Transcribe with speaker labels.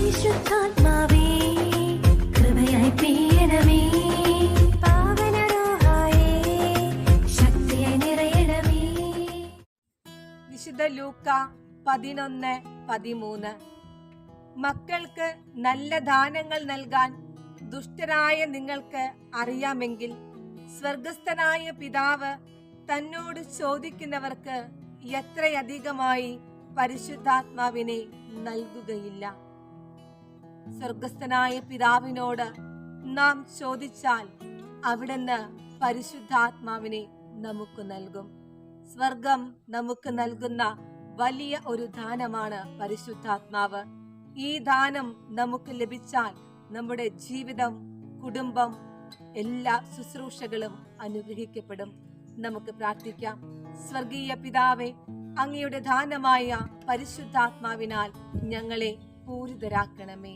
Speaker 1: വിശുദ്ധ ലൂക്ക പതിനൊന്ന് പതിമൂന്ന്. മക്കൾക്ക് നല്ല ദാനങ്ങൾ നൽകാൻ ദുഷ്ടരായ നിങ്ങൾക്ക് അറിയാമെങ്കിൽ സ്വർഗസ്ഥനായ പിതാവ് തന്നോട് ചോദിക്കുന്നവർക്ക് എത്രയധികമായി പരിശുദ്ധാത്മാവിനെ നൽകുകയില്ല. സ്വർഗസ്ഥനായ പിതാവിനോട് നാം ചോദിച്ചാൽ അവിടുന്ന് പരിശുദ്ധാത്മാവിനെ നമുക്ക് നൽകും. സ്വർഗം നമുക്ക് നൽകുന്ന വലിയ ഒരു ദാനമാണ് പരിശുദ്ധാത്മാവ്. ഈ ദാനം നമുക്ക് ലഭിച്ചാൽ നമ്മുടെ ജീവിതം കുടുംബം എല്ലാ ശുശ്രൂഷകളും അനുഗ്രഹിക്കപ്പെടും. നമുക്ക് പ്രാർത്ഥിക്കാം. സ്വർഗീയ പിതാവെ അങ്ങയുടെ ദാനമായ പരിശുദ്ധാത്മാവിനാൽ ഞങ്ങളെ പൂരിതരാക്കണമേ.